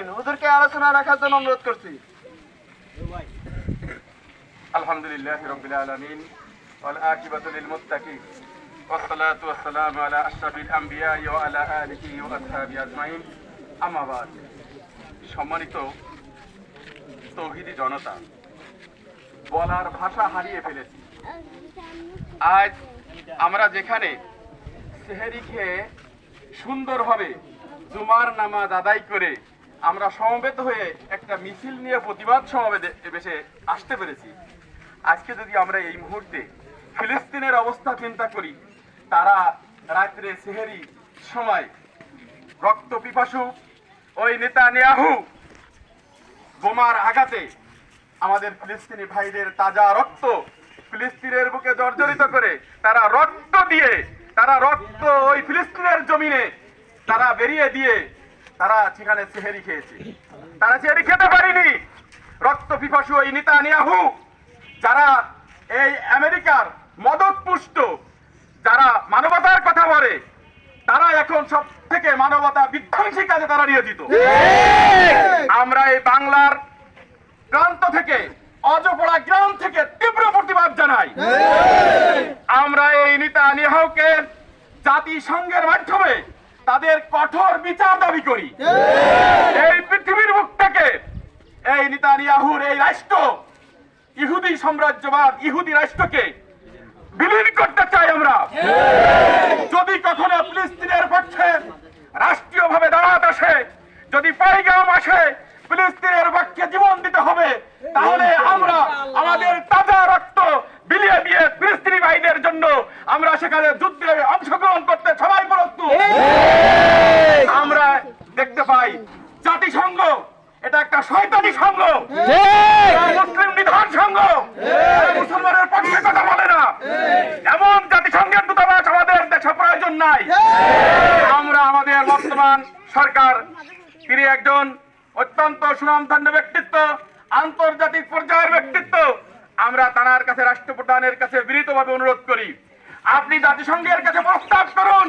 সোলাইমান হুসাইন হুজুরকে আলোচনা রাখার জন্য অনুরোধ করছি الحمد لله رب العالمين والعاقبة للمتقين والصلاة والسلام على أشرف الأنبياء وعلى آله وأصحابه أجمعين أما بعد সম্মানিত তৌহিদি জনতা বলার ভাষা হারিয়ে ফেলেছি আজ আমরা যেখানে সেহেরি খেয়ে সুন্দরভাবে জুমার নামাজ আদায় করে আমরা সমবেত হয়ে একটা মিছিল নিয়ে প্রতিবাদ সমাবেশে আসতে পেরেছি। আজকে যদি আমরা এই মুহূর্তে ফিলিস্তিনের অবস্থা চিন্তা করি, তারা রাত্রে সেহেরি সময় রক্ত পিপাসু ওই নেতা নেয়াহু বোমার আঘাতে আমাদের ফিলিস্তিনি ভাইদের তাজা রক্ত ফিলিস্তিনের বুকে জর্জরিত করে তারা রক্ত দিয়ে, তারা রক্ত ওই ফিলিস্তিনের জমিনে তারা বেরিয়ে দিয়ে তারা সেখানে সেহেরি খেয়েছে। তারা সেহেরি খেতে পারেনি। রক্ত পিপাসু ওই নেতা নিয়াহু যারা এই আমেরিকার মদত পুষ্ট যারা মানবতার কথা বলে তারা এখন সব থেকে মানবতা বিধ্বংসী কাজে তারা নিয়োজিত। আমরা এই বাংলার প্রান্ত থেকে অজপড়া গ্রাম থেকে তীব্র প্রতিবাদ জানাই। আমরা এই নেতা নিহকে জাতিসংঘের মাধ্যমে তাদের কঠোর বিচার দাবি করি। এই পৃথিবীর মুখ থেকে এই নিতানিয়াহুর এই রাষ্ট্র ইহুদি সাম্রাজ্যবাদ ইহুদি রাষ্ট্রকে বিলীন করতে চাই আমরা। যদি কখনো ফিলিস্তিনের পক্ষে রাষ্ট্রীয়ভাবে দাঁড়াতে আসে যদি পাইগাম আসে ফিলিস্তিনের পক্ষে জীবন দিতে হবে তাহলে আমরা আমাদের তাজা রক্ত বিলিয়ে দিয়ে ফিলিস্তিনি ভাইদের জন্য আমরা সেখানে যুদ্ধে অংশগ্রহণ করতে সবাই প্রস্তুত আমরা দেখতে পাই জাতিসংঘ এটা একটা শয়তানি সংঘ মুসলিম নিধন সংঘ এরা মুসলমানের পক্ষে কথা বলে না এমন জাতিসংঘের দূতাবাস আমাদের দেশে প্রয়োজন নাই। আমরা আমাদের বর্তমান সরকার তিনি একজন অত্যন্ত সুনামধন্য ব্যক্তিত্ব আন্তর্জাতিক পর্যায়ের ব্যক্তিত্ব। আমরা তার কাছে রাষ্ট্রপ্রধানের কাছে বিনীতভাবে অনুরোধ করি আপনি জাতিসংঘের কাছে প্রস্তাব করুন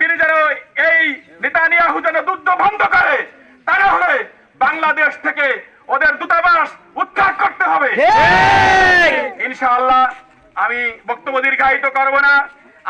তিনি যেন এই নেতানিয়াহু যেন যুদ্ধ বন্ধ করে তা না হলে বাংলাদেশ থেকে ওদের দূতাবাস উদ্ধার করতে হবে। ইনশাআল্লাহ আমি বক্তব্য দীর্ঘায়িত করব না।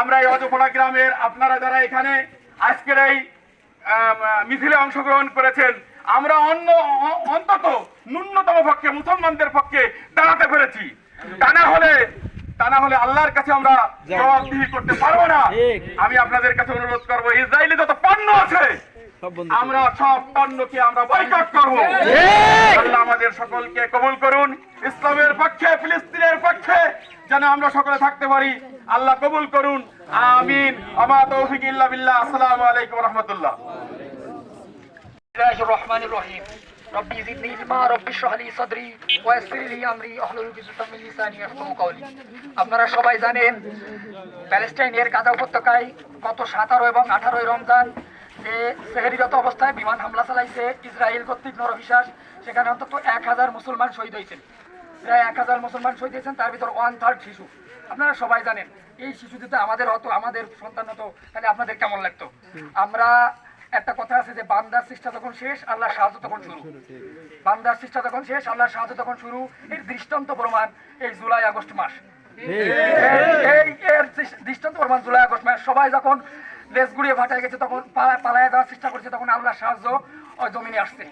আমরা এই অজপড়া গ্রামের আপনারা যারা এখানে আজকের এই মিছিলে অংশগ্রহণ করেছেন আমরা অন্য অন্তত ন্যূনতম পক্ষে মুসলমানদের পক্ষে দাঁড়াতে পেরেছি। তা না হলে তা না হলে আল্লাহর কাছে আমরা জবাবদিহি করতে পারব না। আমি আপনাদের কাছে অনুরোধ করব ইসরায়েলি যত পণ্য আছে আমরা সব পণ্যকে আমরা বয়কট করব। আল্লাহ আমাদের সকলকে কবুল করুন। ইসলামের পক্ষে ফিলিস্তিনের পক্ষে যেন আমরা সকলে থাকতে পারি আল্লাহ কবুল করুন আমিন আমা তৌফিক ইল্লা বিল্লাহ আসসালামু আলাইকুম রহমতুল্লাহ الله الرحمن الرحيم ربي زدني علما ربي اشرح لي صدري ويسر لي امري احلل عقدة من لساني يفقهوا قولي আপনারা সবাই জানেন প্যালেস্টাইনের গাজা উপত্যকায় গত সাতারো এবং আঠারোই রমজান যে সেহেরিরত অবস্থায় বিমান হামলা চালাইছে ইসরায়েল কর্তৃক নরবিশ্বাস সেখানে অন্তত এক হাজার মুসলমান শহীদ হয়েছেন প্রায় এক হাজার মুসলমান শহীদ হয়েছেন, তার ভিতর ওয়ান থার্ড শিশু। আপনারা সবাই জানেন, এই শিশু যদি আমাদের হতো আমাদের সন্তান হতো তাহলে আপনাদের কেমন লাগতো? আমরা একটা কথা আছে যে, বান্দার চেষ্টা যখন শেষ আল্লাহ সাহায্য তখন শুরু। বান্দার চেষ্টা যখন শেষ আল্লাহ সাহায্য তখন শুরু। এর দৃষ্টান্ত প্রমাণ এই জুলাই আগস্ট মাস। দৃষ্টান্ত প্রমাণ জুলাই আগস্ট মাস। সবাই যখন লেজ গুড়িয়ে ভাটায় গেছে, তখন পালা- পালায় যাওয়ার চেষ্টা করছে, তখন আল্লাহ সাহায্য জমিনে আসছে।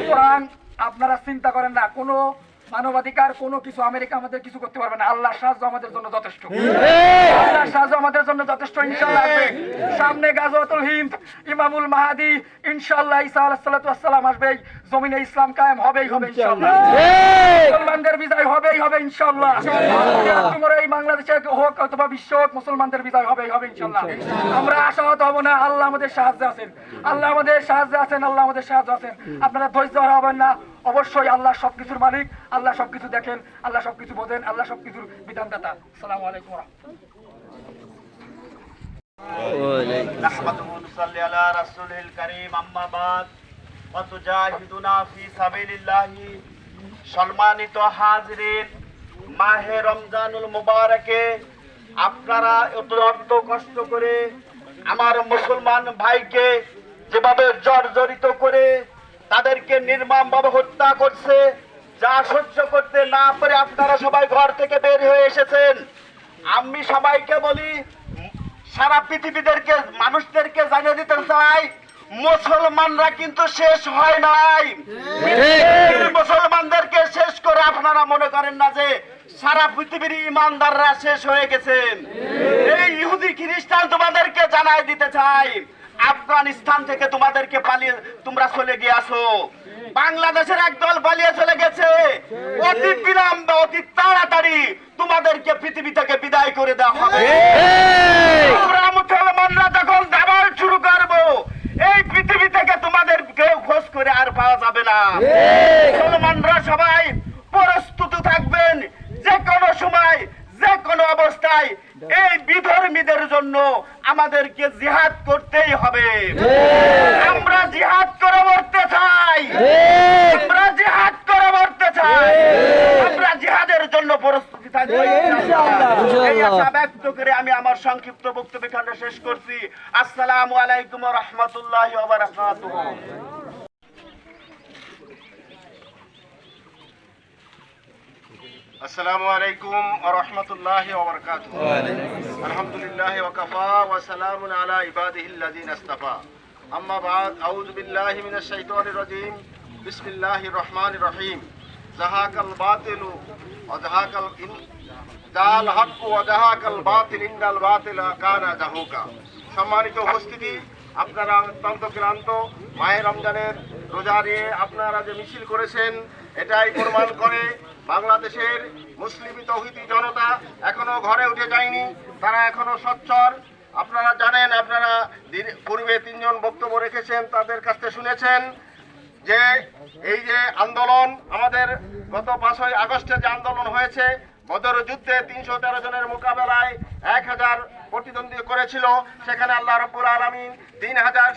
সুতরাং আপনারা চিন্তা করেন না, কোনো মানবাধিকার কোনো কিছু আমেরিকা আমাদের কিছু করতে পারবে না। আল্লাহ সাহায্য আমাদের জন্য যথেষ্ট। আল্লাহ সাহায্য আমাদের জন্য যথেষ্ট ইনশাল্লাহ সামনে গাজওয়াতুল হিন্দ ইমামুল মাহাদি ইনশাল্লাহ সালাতু ওয়াসসালাম আসবে। জমিনে ইসলাম কায়েম হবেই হবে ইনশাল্লাহ মুসলমানদের বিজয় হবেই হবে ইনশাল্লাহ তোমার এই বাংলাদেশে হোক অথবা বিশ্ব হোক মুসলমানদের বিজয় হবেই হবে ইনশাল্লাহ আমরা আশাহত হব না আল্লাহ আমাদের সাহায্যে আছেন। আল্লাহ আমাদের সাহায্যে আছেন আল্লাহ আমাদের সাহায্য আছেন। আপনারা ধৈর্য হবেন না। অবশ্যই আল্লাহ সবকিছুর মালিক আল্লাহ সবকিছু দেখেন আল্লাহ সবকিছু বোঝেন আল্লাহ সবকিছুর বিধানদাতা আসসালামু আলাইকুম ওয়া রাহমাতুল্লাহ। نحمده ونصلي على رسوله الكريم أما بعد وتجاهدنا في سبيل الله সম্মানিত হাজরিন মাহে রমজানুল মুবারকে আপনারা অত্যন্ত কষ্ট করে আমার মুসলমান ভাইকে যেভাবে জর্জরিত করে তাদেরকে নির্মমভাবে হত্যা করছে। যা সহ্য করতে না পারে আপনারা সবাই ঘর থেকে বের হয়ে এসেছেন। আমি সবাইকে বলি, সারা পৃথিবীদেরকে, মানুষদেরকে জানিয়ে দিতে চাই, মুসলমানরা কিন্তু শেষ হয় নাই। মুসলমানদেরকে শেষ করে আপনারা মনে করেন না যে সারা পৃথিবীর ইমানদাররা শেষ হয়ে গেছেন। এই ইহুদি খ্রিস্টান তোমাদেরকে জানাই দিতে চাই আফগানিস্তান থেকে তোমাদেরকে পালিয়ে তোমরা চলে গিয়েছো বাংলাদেশের একদল পালিয়ে চলে গেছে। অতি বিলম্বে অতি তাড়াতাড়ি তোমাদেরকে পৃথিবী থেকে বিদায় করে দেওয়া হবে। আমরা মুসলমানরা যখন দাবাল শুরু করব এই পৃথিবী থেকে তোমাদের কেউ খোঁজ করে আর পাওয়া যাবে না। মুসলমানরা সবাই প্রস্তুত থাকবেন। যে কোনো সময় যে কোনো অবস্থায় এই বিধর্মীদের জন্য আমাদেরকে জিহাদ করতেই হবে। আমরা জিহাদ করে মরতে চাই। আমরা জিহাদ করে মরতে চাই। আমরা জিহাদের জন্য প্রস্তুতি থাকব এই আশা ব্যক্ত করে আমি আমার সংক্ষিপ্ত বক্তব্য এখানে শেষ করছি। আসসালামু আলাইকুম রহমতুল্লাহ আসসালামু আলাইকুম রহমতুল্লাহ ওবরকাত আলহামদুলিল্লাহ ওকাফা ওয়াসালাম আলা ইবাদিহিল্লাদিন আস্তাফা। আম্মা বাদ আউজ বিল্লাহি মিনাশ শাইতানির রাজিম। বিসমিল্লাহির রহমানির রহিম। জাহাকাল বাতিলু ওয়াজাহাকাল ইন জাল হক ওয়াজাহাকাল বাতিল, ইন্নাল বাতিলা কানা জাহুকা। সম্মানিত উপস্থিতি, আপনারা অত্যন্ত ক্লান্ত। মায়ের রমজানের রোজা নিয়ে আপনারা যে মিছিল করেছেন, এটাই প্রমাণ করে বাংলাদেশের মুসলিম তৌহিদি জনতা এখনও ঘরে উঠে যায়নি, তারা এখনও সচ্ছর আপনারা জানেন, আপনারা পূর্বে তিনজন বক্তব্য রেখেছেন, তাদের কাছ থেকে শুনেছেন যে, এই যে আন্দোলন, আমাদের গত পাঁচই আগস্টে যে আন্দোলন হয়েছে বদর যুদ্ধে তিনশো তেরো জনের মোকাবেলায় এক হাজার প্রতিদ্বন্দ্বী করেছিল। সেখানে আল্লাহ রব্বুল আলমিন তিন হাজার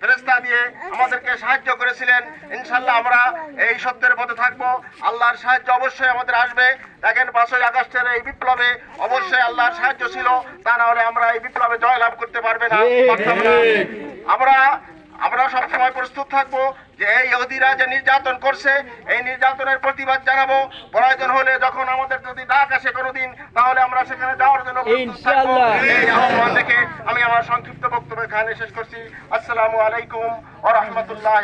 ফেরেস্তা দিয়ে আমাদেরকে সাহায্য করেছিলেন। ইনশাল্লাহ আমরা এই সত্যের পথে থাকব। আল্লাহর সাহায্য অবশ্যই আমাদের আসবে। দেখেন পাঁচই আগস্টের এই বিপ্লবে অবশ্যই আল্লাহর সাহায্য ছিল। তা না হলে আমরা এই বিপ্লবে জয়লাভ করতে পারবে না। আমরা আমরা সবসময় প্রস্তুত থাকব যে এই ইহুদিরা যে নির্যাতন করছে এই নির্যাতনের প্রতিবাদ জানাব। প্রয়োজন হলে যখন আমাদের যদি ডাক আসে কোনোদিন তাহলে আমরা সেখানে যাওয়ার জন্য এই আহ্বান দেখে আমি আমার সংক্ষিপ্ত বক্তব্য এখানে শেষ করছি। আসসালামু আলাইকুম ও রহমতুল্লাহ